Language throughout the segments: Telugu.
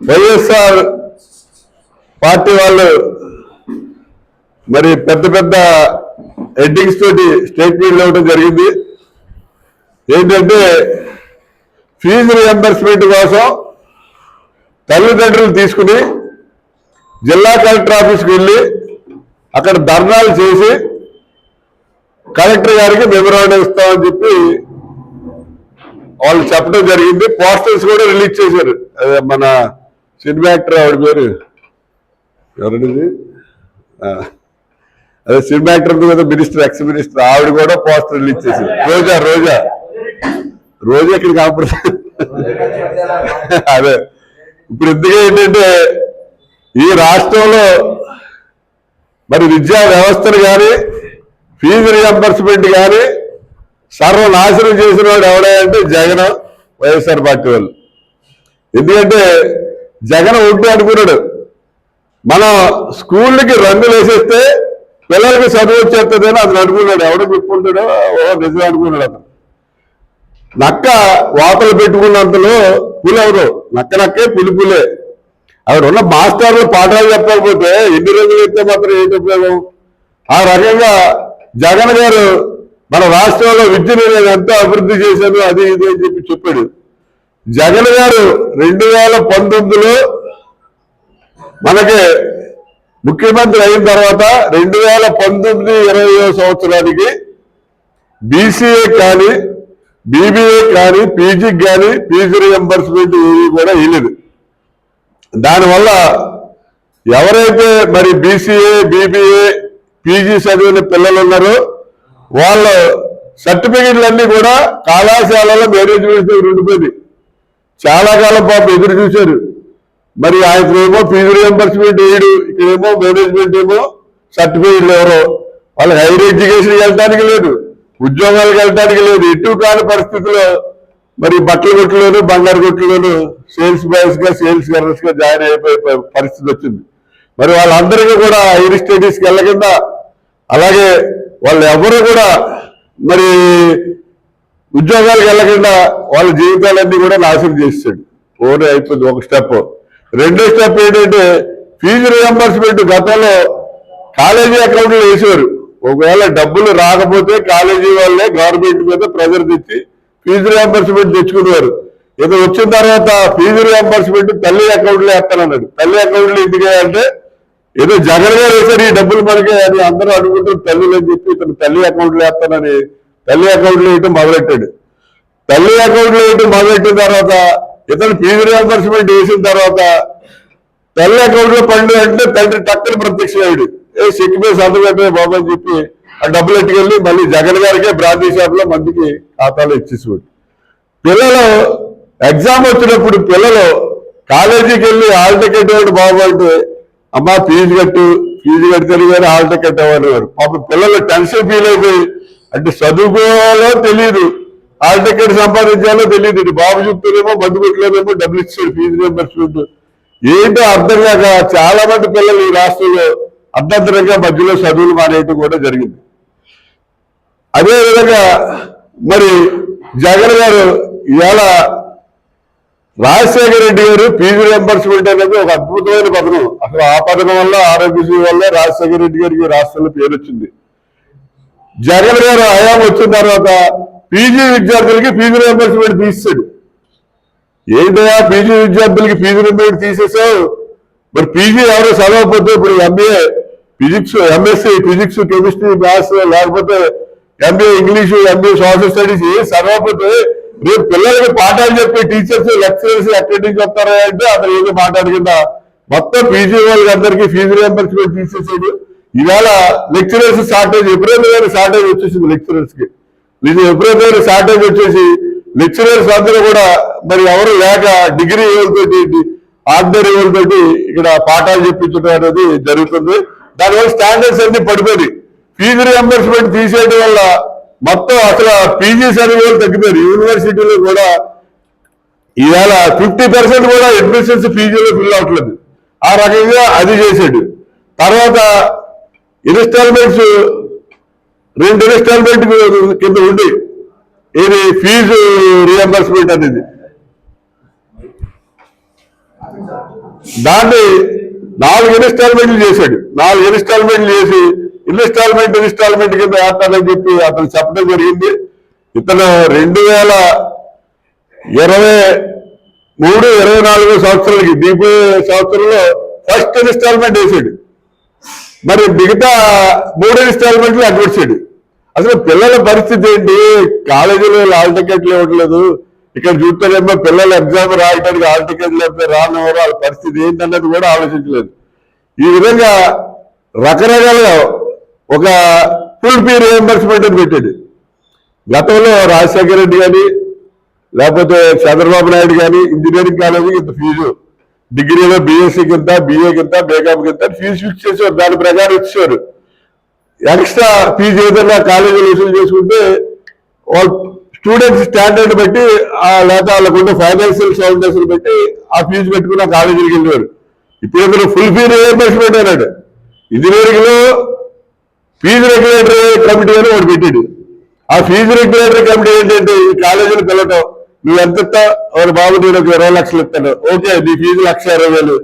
వైఎస్ఆర్ పార్టీ వాళ్ళు మరి పెద్ద పెద్ద హెడ్డింగ్స్ తోటి స్టేట్మెంట్లు ఇవ్వడం జరిగింది. ఏంటంటే ఫీజు రియంబర్స్మెంట్ కోసం తల్లిదండ్రులు తీసుకుని జిల్లా కలెక్టర్ ఆఫీస్కి వెళ్ళి అక్కడ ధర్నాలు చేసి కలెక్టర్ గారికి మెమరాండం ఇస్తామని చెప్పి వాళ్ళు చెప్పడం జరిగింది. పోస్టర్స్ కూడా రిలీజ్ చేశారు. మన సినిమా యాక్టర్ ఆవిడ పేరు? ఎవరండి అదే సినిమా యాక్టర్ కదా మినిస్టర్ ఎక్స్ మినిస్టర్ ఆవిడ కూడా పోస్టర్ రిలీజ్ చేశారు రోజా రోజా. రోజా ఇక్కడ కాంప్రమైజ్. అదే. ఇప్పుడు ఎందుకు ఏంటంటే ఈ రాష్ట్రంలో మరి విద్యా వ్యవస్థను కానీ ఫీజు రియంబర్స్మెంట్ కానీ సర్వనాశనం చేసిన వాడు ఎవడంటే జగన్ వైఎస్ఆర్ పార్టీ వాళ్ళు. ఎందుకంటే జగన్ ఒడ్డు అనుకున్నాడు మనం స్కూళ్ళకి రంగులు వేసేస్తే పిల్లలకి చదువు వచ్చేస్తుంది అని అతను అనుకున్నాడు. ఎవడో చెప్పుకుంటాడో ఓ నిజం అనుకున్నాడు అతను. నక్క వాతలు పెట్టుకున్నంతలో పులి ఎవరు? నక్క నక్కే పులి పులే. ఆవిడ ఉన్న మాస్టర్లు పాఠాలు చెప్పకపోతే ఎన్ని రోజులు అయితే మాత్రం ఏంటి ఉపయోగం ఆ రకంగా జగన్ గారు మన రాష్ట్రంలో విద్యను నేను ఎంతో అభివృద్ధి చేశాను అది ఇది అని చెప్పి చెప్పాడు. జగన్ గారు రెండు వేల పంతొమ్మిదిలో మనకి ముఖ్యమంత్రి అయిన తర్వాత రెండు వేల పంతొమ్మిది ఇరవై సంవత్సరానికి బీసీఏ కానీ బీబీఏ కానీ పీజీకి కానీ పీజీ రియంబర్స్మెంట్ ఏవి కూడా వేయలేదు దానివల్ల ఎవరైతే మరి బీసీఏ బీబీఏ పీజీ చదివిన పిల్లలు ఉన్నారో వాళ్ళ సర్టిఫికెట్లన్నీ కూడా కళాశాలలో మేనేజ్మెంట్ ఉండిపోయింది చాలా కాలం పాపం ఎదురు చూశారు. మరి ఆయనకేమో ఫీజు రియంబర్స్మెంట్ వేయడు ఇక్కడేమో మేనేజ్మెంట్ ఏమో సర్టిఫికేట్లు ఎవరో. వాళ్ళకి హైయర్ ఎడ్యుకేషన్ వెళ్ళడానికి లేదు ఉద్యోగాలకు వెళ్ళడానికి లేదు ఎటు కాని పరిస్థితిలో మరి బట్టల కొట్టులోను బంగారు కొట్టులోను సేల్స్ బాయ్స్గా సేల్స్ గర్ల్స్గా జాయిన్ అయిపోయే ప- పరిస్థితి వచ్చింది. మరి వాళ్ళందరికీ కూడా హైయర్ స్టడీస్కి వెళ్ళకుండా అలాగే వాళ్ళు ఎవరు కూడా మరి ఉద్యోగాలకు వెళ్ళకుండా వాళ్ళ జీవితాలన్నీ కూడా నాశనం చేస్తాడు ఓనే అయిపోయింది ఒక స్టెప్. రెండో స్టెప్ ఏంటంటే ఫీజు రియంబర్స్మెంట్ గతంలో కాలేజీ అకౌంట్లో వేసేవారు. ఒకవేళ డబ్బులు రాకపోతే కాలేజీ వాళ్ళే గవర్నమెంట్ మీద ప్రెజర్ తెచ్చి ఫీజు రియంబర్స్మెంట్ తెచ్చుకునేవారు. ఇక వచ్చిన తర్వాత ఫీజు రియంబర్స్మెంట్ తల్లి అకౌంట్లో వేస్తానన్నాడు. తల్లి అకౌంట్లో ఎందుకు అంటే ఏదో జగన్ గారు వేసారు ఈ డబ్బులు మనకే అని అందరూ అనుకుంటారు తల్లులు అని చెప్పి ఇతను తల్లి అకౌంట్లో వేస్తానని తల్లి అకౌంట్లో వేయటం మొదలెట్టాడు. తల్లి అకౌంట్లో వేయటం మొదలెట్టిన తర్వాత ఇతను ఫీజు రియంబర్స్మెంట్ వేసిన తర్వాత తల్లి అకౌంట్లో పండు అంటే తండ్రి టక్కని ప్రత్యక్షమయ్యాడు. ఏ చెక్ మీద సంతకమే బాబు అని చెప్పి ఆ డబ్బులు ఎట్టుకెళ్ళి మళ్ళీ జగన్ గారికే బ్రాంచీ షాప్లో మందికి ఖాతాలో ఇచ్చేసేవాడు. పిల్లలు ఎగ్జామ్ వచ్చినప్పుడు పిల్లలు కాలేజీకి వెళ్ళి హాల్ టికెట్ ఇవ్వండి బాబు అంటే అమ్మా ఫీజు కట్టు ఫీజు కడితే కానీ హాల్ టికెట్ ఇవ్వనివారు పాపం పిల్లలు టెన్షన్ ఫీల్ అయిపోయి అంటే చదువుకోవాలో తెలియదు హాల్ టికెట్ సంపాదించాలో తెలియదు ఇది బాబు చెప్తేనేమో మందు పెట్టలేదేమో డబ్బులు ఇచ్చాడు ఫీజు రియంబర్స్మెంట్ ఏంటో అర్థం కాక చాలా మంది పిల్లలు ఈ రాష్ట్రంలో అర్ధంతరంగా మధ్యలో చదువులు మానేయటం కూడా జరిగింది. అదే విధంగా మరి జగన్ గారు ఇవాళ రాజశేఖర రెడ్డి గారు ఫీజు రియంబర్స్మెంట్ అనేది ఒక అద్భుతమైన పథకం. అసలు ఆ పథకం వల్ల ఆరోగ్యశ్రీ వల్ల రాజశేఖర రెడ్డి గారికి రాష్ట్రంలో పేరు వచ్చింది జగన్ గారు హయాం వచ్చిన తర్వాత పీజీ విద్యార్థులకి ఫీజు రియంబర్స్మెంట్ తీసాడు ఏంటయ్యా పీజీ విద్యార్థులకి ఫీజు రియంబర్స్మెంట్ తీసేసావు మరి పీజీ ఎవరో చదవకపోతే ఇప్పుడు MBA physics MSc physics chemistry maths లేకపోతే MBA English MBA social studies ఏ చదవకపోతే రేపు పిల్లలకి పాఠాలు చెప్పే టీచర్స్ లెక్చరర్స్ ఎక్కడి నుంచి వస్తారా అంటే అతను ఏదో మాట్లాడుకుందా మొత్తం పీజీ వాళ్ళకి అందరికీ ఫీజు రియంబర్స్మెంట్ తీసేసాడు ఇవాళ లెక్చరర్స్ షార్టేజ్ ఎప్పుడైనా కానీ షార్టేజ్ వచ్చేసింది లెక్చరర్స్కి ఇది ఎప్పుడైతే షార్టేజ్ వచ్చేసి లెక్చరర్స్ అందరూ కూడా మరి ఎవరు లేక డిగ్రీ ఎవరితోటి ఆర్డర్ ఎవరితోటి ఇక్కడ పాఠాలు చెప్పించడం అనేది జరుగుతుంది. దానివల్ల స్టాండర్డ్స్ అన్ని పడిపోయి ఫీజు రియంబర్స్మెంట్ తీసేయడం వల్ల మొత్తం అసలు పీజీ చదివేలు తగ్గిపోయారు యూనివర్సిటీలో కూడా ఈవేళ ఫిఫ్టీ పర్సెంట్ కూడా అడ్మిషన్స్ పీజీలో ఫిల్ అవట్లేదు. ఆ రకంగా అది చేశాడు తర్వాత ఇన్స్టాల్మెంట్స్ రెండు ఇన్స్టాల్మెంట్ కింద ఉండి. ఇది ఫీజు రియంబర్స్మెంట్ అనేది. దాన్ని నాలుగు ఇన్స్టాల్మెంట్లు చేశాడు. నాలుగు ఇన్స్టాల్మెంట్లు చేసి ఇన్స్టాల్మెంట్ ఇన్స్టాల్మెంట్ కింద వేస్తానని చెప్పి అతను చెప్పడం జరిగింది. ఇతను రెండు వేల ఇరవై మూడు ఇరవై నాలుగు సంవత్సరాలకి దీపే సంవత్సరంలో ఫస్ట్ ఇన్స్టాల్మెంట్ వేసాడు. మరి మిగతా మూడు ఇన్స్టాల్మెంట్లు అడ్వర్సాడు అసలు పిల్లల పరిస్థితి ఏంటి? కాలేజీలో హాల్ టికెట్లు ఇవ్వట్లేదు. ఇక్కడ చూస్తారేమో పిల్లలు ఎగ్జామ్ రాయడానికి హాల్ టికెట్లు లేకపోతే రానివ్వరు వాళ్ళ పరిస్థితి ఏంటన్నది కూడా ఆలోచించలేదు. ఈ విధంగా రకరకాలుగా ఒక ఫుల్ పీ రియంబర్స్మెంట్ అని పెట్టాడు. గతంలో రాజశేఖర రెడ్డి కానీ లేకపోతే చంద్రబాబు నాయుడు కానీ ఇంజనీరింగ్ కాలేజీకి ఇంత ఫీజు డిగ్రీలో బీఎస్సీ కింద బీఏ కింద బేకామ్ కింద ఫీజు ఫిక్స్ చేసేవారు దాని ప్రకారం ఇచ్చేవారు ఎక్స్ట్రా ఫీజు ఏదైనా కాలేజీలు వసూలు చేసుకుంటే వాళ్ళ స్టూడెంట్స్ స్టాండర్డ్ బట్టి ఆ వాళ్ళకున్న ఫైనాన్షియల్ సౌండర్స్ బట్టి ఆ ఫీజు పెట్టుకున్న ఆ కాలేజీకి వెళ్ళేవారు. ఇప్పుడు ఏదైనా ఫుల్ ఫీ రియంబర్స్మెంట్ అన్నాడు. ఇంజనీరింగ్లో ఫీజు రెగ్యులేటరీ కమిటీ అని ఒకటి పెట్టాడు. ఆ ఫీజు రెగ్యులేటరీ కమిటీ ఏంటంటే ఈ కాలేజీలు పిల్లటం నువ్వు ఎంత ఇస్తావు బాబు నేను ఒక ఇరవై లక్షలు ఇస్తాను. ఓకే నీ ఫీజు లక్ష ఇరవై వేలు.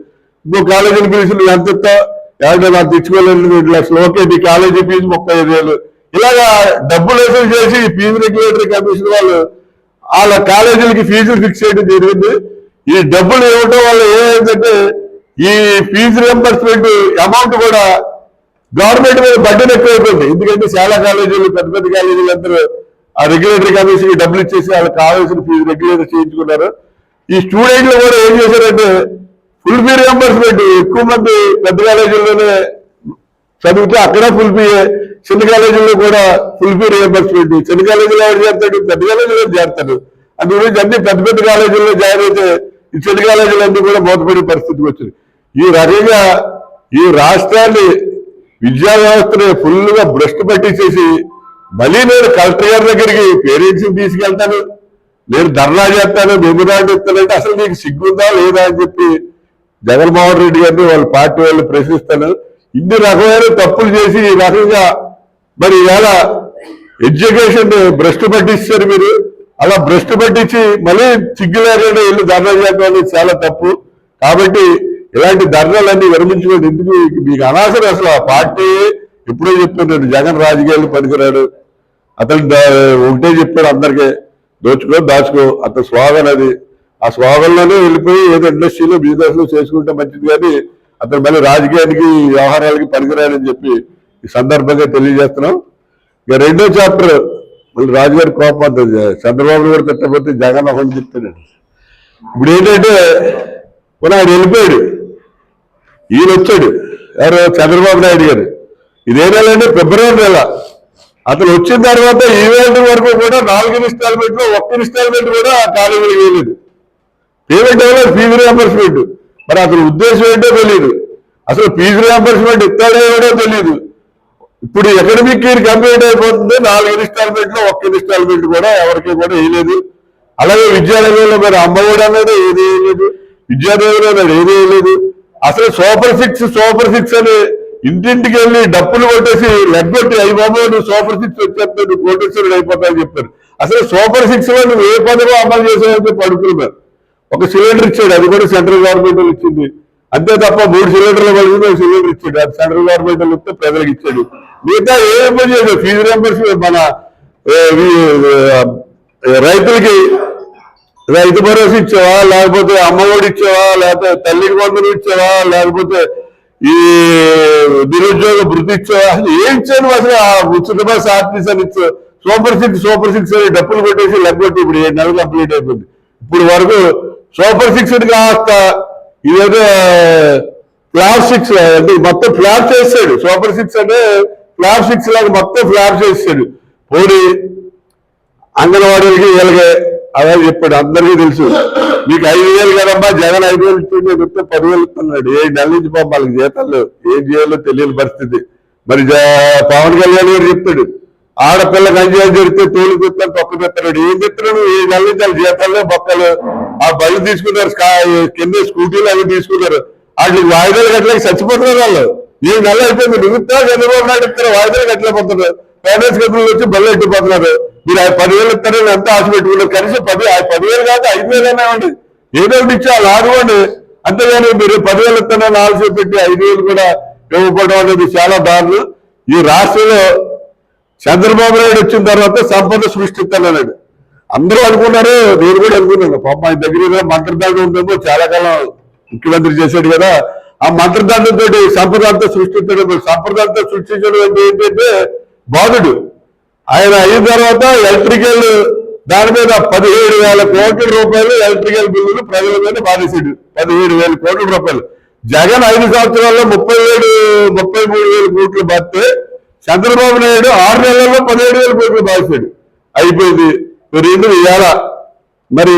నువ్వు కాలేజీని పిలిచి నువ్వు ఎంత ఇస్తావు ఎవరితో నాకు తెచ్చుకోలేదు రెండు లక్షలు. ఓకే నీ కాలేజీ ఫీజు ముప్పై ఐదు వేలు. ఇలాగా డబ్బులు వసూలు చేసి ఫీజు రెగ్యులేటరీ కమిషన్ వాళ్ళు వాళ్ళ కాలేజీలకి ఫీజులు ఫిక్స్ చేయడం జరిగింది. ఈ డబ్బులు ఇవ్వడం వల్ల ఏమైందంటే ఈ ఫీజు రియంబర్స్మెంట్ అమౌంట్ కూడా గవర్నమెంట్ మీద బడ్డెన్ ఎక్కువైపోయింది. ఎందుకంటే చాలా కాలేజీలు పెద్ద పెద్ద కాలేజీలు అందరూ ఆ రెగ్యులేటరీ కమిషన్ డబ్బులు ఇచ్చేసి వాళ్ళకి కావాల్సిన ఫీజు రెగ్యులేటర్ చేయించుకున్నారు. ఈ స్టూడెంట్లు కూడా ఏం చేశారంటే ఫుల్ ఫీ రియంబర్స్మెంట్ ఎక్కువ మంది పెద్ద కాలేజీల్లోనే చదివితే అక్కడ ఫుల్ ఫీ చిన్న కాలేజీల్లో కూడా ఫుల్ ఫీ రియంబర్స్మెంట్ చిన్న కాలేజీలో ఎవరు చేస్తాడు పెద్ద కాలేజీలో చేస్తాడు అందు గురించి అన్ని పెద్ద పెద్ద కాలేజీల్లో జాయిన్ అయితే ఈ చిన్న కాలేజీలు అన్ని కూడా మూతపడే పరిస్థితికి వచ్చింది ఈ రకంగా ఈ రాష్ట్రాన్ని విద్యా వ్యవస్థని ఫుల్గా భ్రష్టు పట్టించేసి మళ్ళీ నేను కలెక్టర్ గారి దగ్గరికి పేరెంట్స్ తీసుకెళ్తాను. నేను ధర్నా చేస్తాను మెమోరాండ్ ఇస్తానంటే అసలు నీకు సిగ్గుందా లేదా అని చెప్పి జగన్మోహన్ రెడ్డి గారిని వాళ్ళ పార్టీ వాళ్ళు ప్రశ్నిస్తాను. ఇన్ని రకమైన తప్పులు చేసి ఈ రకంగా మరి ఇవాళ ఎడ్యుకేషన్ భ్రష్టు పట్టిస్తారు మీరు. అలా భ్రష్టు పట్టించి మళ్ళీ సిగ్గు లేకుండా వెళ్ళి ధర్నా చేయడం అనేది చాలా తప్పు. కాబట్టి ఇలాంటి ధర్నాలన్నీ విరమించుకోండి ఎందుకు మీకు అనవసరం అసలు ఆ పార్టీ. ఎప్పుడో చెప్తున్నాడు జగన్ రాజకీయాలు పనికిరాడు. అతను ఒకటే చెప్పాడు అందరికీ దోచుకో దాచుకో అంత స్లోగన్ అది ఆ స్లోగన్లోనే వెళ్ళిపోయి ఏదో ఇండస్ట్రీలో బిజినెస్లో చేసుకుంటే మంచిది కానీ అతను మళ్ళీ రాజకీయానికి వ్యవహారాలకి పనికిరాడని చెప్పి ఈ సందర్భంగా తెలియజేస్తున్నాం. ఇక రెండో చాప్టర్ మళ్ళీ రాజుగారి కోపం అంత. చంద్రబాబు కూడా తిట్టకపోతే జగన్ ఒకటి చెప్తున్నాడు ఇప్పుడు ఏంటంటే పోనీ ఆయన వెళ్ళిపోయాడు. ఈయన వచ్చాడు. ఎవరు? చంద్రబాబు నాయుడు గారు. ఇదే నెల అంటే ఫిబ్రవరి నెల. అతను వచ్చిన తర్వాత ఈవెంట్ వరకు కూడా నాలుగు ఇన్స్టాల్మెంట్లో ఒక్క ఇన్స్టాల్మెంట్ కూడా ఆ కాలేజీకి వేయలేదు. పేమెంట్ అవ్వలేదు ఫీజు రియంబర్స్మెంట్ మరి అసలు ఉద్దేశం ఏంటో తెలియదు అసలు ఫీజు రియంబర్స్మెంట్ ఇస్తాడో కూడా తెలియదు ఇప్పుడు ఎకడమిక్ ఇయర్ కంప్లీట్ అయిపోతుంది నాలుగు ఇన్స్టాల్మెంట్లో ఒక్క ఇన్స్టాల్మెంట్ కూడా ఎవరికి కూడా వేయలేదు. అలాగే విద్యాలయంలో మరి అమ్మఒడి అనేది ఏది వేయలేదు. విద్యాదేవులు ఏది వేయలేదు. అసలు సూపర్ సిక్స్ సూపర్ సిక్స్ అని ఇంటింటికి వెళ్ళి డప్పులు కొట్టేసి లెగ్గొట్టి అయ్యి బాబు నువ్వు సూపర్ సిక్స్ వచ్చేస్తే నువ్వు కోటేశ్వరుడు అయిపోతావు చెప్పారు. అసలు సూపర్ సిక్స్లో నువ్వు ఏ పదవి అమలు చేసావంటే పడుకున్నారు. ఒక సిలిండర్ ఇచ్చాడు అది కూడా సెంట్రల్ గవర్నమెంట్ ఇచ్చింది. అంతే తప్ప మూడు సిలిండర్లు కలిసి ఒక సిలిండర్ ఇచ్చాడు. అది సెంట్రల్ గవర్నమెంట్ వస్తే ప్రజలకు ఇచ్చాడు. మిగతా ఏ పని చేసావు ఫీజు మెంబర్స్ మన రైతులకి రైతు భరోసా ఇచ్చావా? లేకపోతే అమ్మఒడి ఇచ్చావా? లేకపోతే తల్లికి వందలు ఇచ్చావా? లేకపోతే ఈ నిరుద్యోగ వృత్తి ఏం చేయను అసలు ఆ ఉచిత బస్ అని సూపర్ సిక్స్ సూపర్ సిక్స్ అని డబ్బులు పెట్టేసి లెగ్గొట్టి ఇప్పుడు ఏడు నెలలు కంప్లీట్ అయిపోయింది. ఇప్పుడు వరకు సూపర్ సిక్స్ కాస్త ఇదేదో ఫ్లాప్ సిక్స్ అంటే మొత్తం ఫ్లాప్ చేస్తాడు సూపర్ సిక్స్ అంటే ఫ్లాప్ సిక్స్ లాగా మొత్తం ఫ్లాప్ చేస్తాడు పోనీ అంగన్వాడీలకి వీళ్ళకి అదే చెప్పాడు అందరికీ తెలుసు. మీకు ఐదు వేలు కదమ్మా జగన్ ఐదు వేలు ఇస్తుంటే చెప్తే పదివేలు ఇస్తున్నాడు. ఏ నెల నుంచి పాపం వాళ్ళకి జీతాలు ఏం చేయాలో తెలియని పరిస్థితి. మరి జ- పవన్ కళ్యాణ్ గారు చెప్తాడు ఆడపిల్లకి కంజాయి జరిగితే తోలు చెప్తాను తొక్క పెడతాడు ఏం చెప్తున్నాడు? ఏ నెల నుంచి వాళ్ళ జీతాలే బొక్కలు. ఆ బళ్ళు తీసుకున్నారు కింద స్కూటీలు అవి తీసుకున్నారు. వాటికి వాయిదాలు కట్టలేక చచ్చిపోతున్నారు వాళ్ళు. ఈ నెల అయిపోయింది. మిగతా చంద్రబాబు నాయుడు ఇస్తారు? వాయిదాలు కట్టలేకపోతున్నారు. ఫైనాన్స్ కంపెనీలు వచ్చి బల్ల ఎట్టిపోతున్నారు మీరు ఆ పదివేలు ఇస్తారని ఎంత ఆశ పెట్టుకున్నారు కనీసం పది ఆ పదివేలు కాదు ఐదు వేలు అయినా ఇవ్వండి. ఏదో ఒకటి ఇచ్చి వాళ్ళు ఆడుకోండి. అంతేగాని మీరు పదివేలు ఇస్తానని ఆలోచన పెట్టి ఐదు వేలు కూడా ఇవ్వకపోవడం అనేది చాలా దారులు ఈ రాష్ట్రంలో చంద్రబాబు నాయుడు వచ్చిన తర్వాత సంపద సృష్టిస్తానన్నాడు. అందరూ అనుకున్నారు నేను కూడా అనుకున్నాను. పాప ఆయన దగ్గర మంత్రదండ ఉందేమో చాలా కాలం ముఖ్యమంత్రి చేశాడు కదా. ఆ మంత్రదండంతో సంప్రదాయంతో అంతా సృష్టించడం సంప్రదాయంతో సృష్టించడం అంటే ఏంటంటే బాధుడు. ఆయన అయిన తర్వాత ఎలక్ట్రికల్ దాని మీద పదిహేడు వేల కోట్ల రూపాయలు ఎలక్ట్రికల్ బిల్లులు ప్రజల మీద బాధేసాడు పదిహేడు వేల కోట్ల రూపాయలు. జగన్ ఐదు సంవత్సరాల్లో ముప్పై ఏడు ముప్పై మూడు వేల కోట్లు బాధితే చంద్రబాబు నాయుడు ఆరు నెలల్లో పదిహేడు వేల కోట్లు బాధిస్తాడు అయిపోయింది. రెండు ఇవాళ? మరి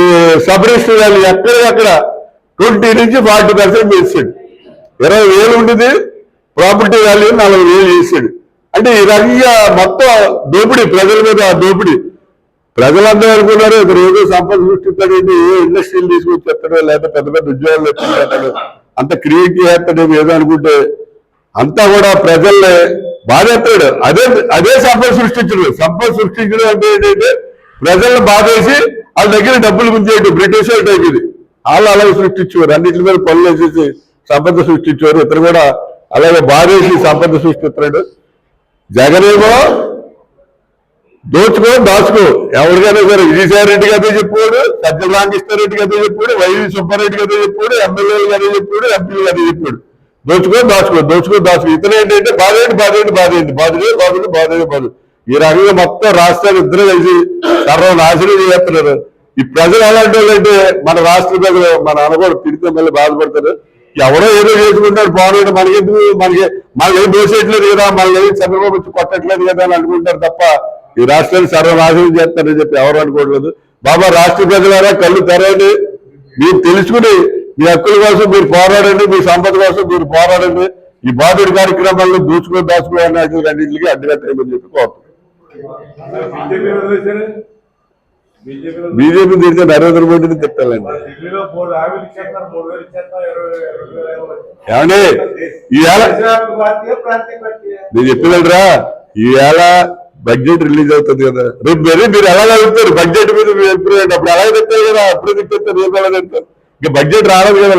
సబ్ వాళ్ళు ఎక్కడికక్కడ ట్వంటీ నుంచి ఫార్టీ పర్సెంట్ వేసాడు ఇరవై వేలు ఉండేది ప్రాపర్టీ వాల్యూ నలభై వేలు చేసాడు అంటే ఈ రకంగా మొత్తం దోపిడీ ప్రజల మీద దోపిడీ. ప్రజలందరూ అనుకున్నారు ఒక రోజు సంపద సృష్టిస్తాడేంటి ఏ ఇండస్ట్రీలు తీసుకొచ్చేస్తాడు లేకపోతే లేదా పెద్ద పెద్ద ఉద్యోగాలు ఎత్తాడు అంత క్రియేట్ చేస్తాడు ఏదో అనుకుంటే అంతా కూడా ప్రజల్ని బాధేస్తాడు. అదే అదే సంపద సృష్టించడు సంపద సృష్టించడం అంటే ఏంటంటే ప్రజలను బాధేసి వాళ్ళ దగ్గర డబ్బులు గుంజేయడం బ్రిటిష్ వాళ్ళ టైప్ ఇది. వాళ్ళు అలాగే సృష్టించేవారు. అన్నింటి మీద పనులు వేసేసి సంపద సృష్టించేవారు. ఇతను కూడా అలాగే బాధేసి సంపద సృష్టిస్తున్నాడు జగనేమో దోచుకో దాచుకో. ఎవరికైనా సరే విజయసాయిరెడ్డి కథ గారితో చెప్పాడు సజ్జల రామకృష్ణారెడ్డి గారితో చెప్పాడు వైవి సుబ్బారెడ్డి కథ చెప్పాడు ఎమ్మెల్యేలు కథ చెప్పాడు ఎంపీలు కథ చెప్పాడు దోచుకో దాచుకో దోచుకో దాచుకో. ఇతను ఏంటంటే బాధేంటి బాధేంటి బాధేంటి? బాధుడే బాధుడు బాధుడే బాధలు ఈ రకంగా మొత్తం రాష్ట్రాలు ఇద్దరు కలిసి సర్వనాశనం చేస్తున్నారు. ఈ ప్రజలు ఎలాంటి వాళ్ళు అంటే మన రాష్ట్ర ప్రజలు మన అనగోడు పిడితే మళ్ళీ బాధపడతారు. ఎవరో ఏదో చేసుకుంటారు బాగున్నాడు మనకెందుకు మనకి మనకి ఏం దోసేయట్లేదు కదా మనకి చంద్రబాబు వచ్చి కొట్టట్లేదు కదా అని అనుకుంటారు తప్ప ఈ రాష్ట్రాన్ని సర్వనాశనం చేస్తారని చెప్పి ఎవరు అనుకోవట్లేదు. బాబా రాష్ట్ర ప్రజలారా కళ్ళు తెరవండి. మీరు తెలుసుకుని మీ హక్కుల కోసం మీరు పోరాడండి మీ సంపద కోసం మీరు పోరాడండి. ఈ బాధుడి కార్యక్రమాలను దూచుకొని దాచుకునే అన్నింటికి అడ్డుకట్టేయమని చెప్పి కోరుతున్నాను. బీజేపీ తిరిగితే నరేంద్ర మోడీని తిట్టాలండి. ఏమండి? ఈవేళ నేను చెప్పినరా ఈవేళ బడ్జెట్ రిలీజ్ అవుతుంది కదా. రేపు మరి మీరు ఎలా అడుగుతారు బడ్జెట్ మీద మీరు అభిప్రాయం అప్పుడు అలాగే తిట్టారు కదా అప్పుడే తిట్టారు రేపు ఎలా తింటారు ఇంకా బడ్జెట్ రాలేదు కదా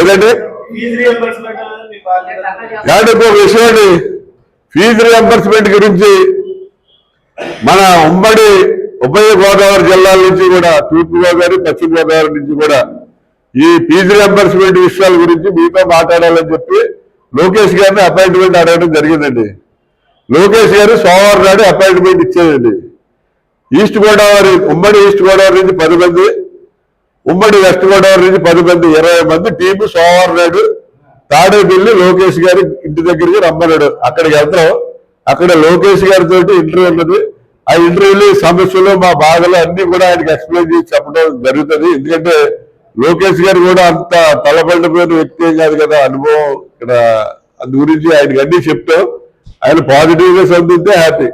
ఏదంటే మీ బాధ్యత కాబట్టి ఇంకో విషయం అండి. ఫీజు రియంబర్స్మెంట్ గురించి మన ఉమ్మడి ఉభయ గోదావరి జిల్లాల నుంచి కూడా తూర్పు గోదావరి పశ్చిమ గోదావరి నుంచి కూడా ఈ ఫీజు రియంబర్స్మెంట్ విషయాల గురించి మీతో మాట్లాడాలని చెప్పి లోకేష్ గారిని అపాయింట్మెంట్ అడగడం జరిగిందండి. లోకేష్ గారు సోమవారం నాడు అపాయింట్మెంట్ ఇచ్చేదండి. ఈస్ట్ గోదావరి ఉమ్మడి ఈస్ట్ గోదావరి నుంచి పది మంది ఉమ్మడి వెస్ట్ గోదావరి నుంచి పది మంది ఇరవై మంది టీము సోమవారం నాడు తాడేపల్లి లోకేష్ గారి ఇంటి దగ్గరికి రమ్మన్నాడు. అక్కడికి వెళ్తాం అక్కడ లోకేష్ గారితో ఇంటర్వ్యూ ఉన్నది. ఆ ఇంటర్వ్యూలో సమస్యలు మా బాధలు అన్ని కూడా ఆయనకి ఎక్స్ప్లెయిన్ చేసి చెప్పడం జరుగుతుంది. ఎందుకంటే లోకేష్ గారు కూడా అంత తలపడిపోయిన వ్యక్తి ఏం కాదు కదా అనుభవం ఇక్కడ. అందు గురించి ఆయనకి అన్ని చెప్తాం. ఆయన పాజిటివ్గా స్పందిస్తే హ్యాపీ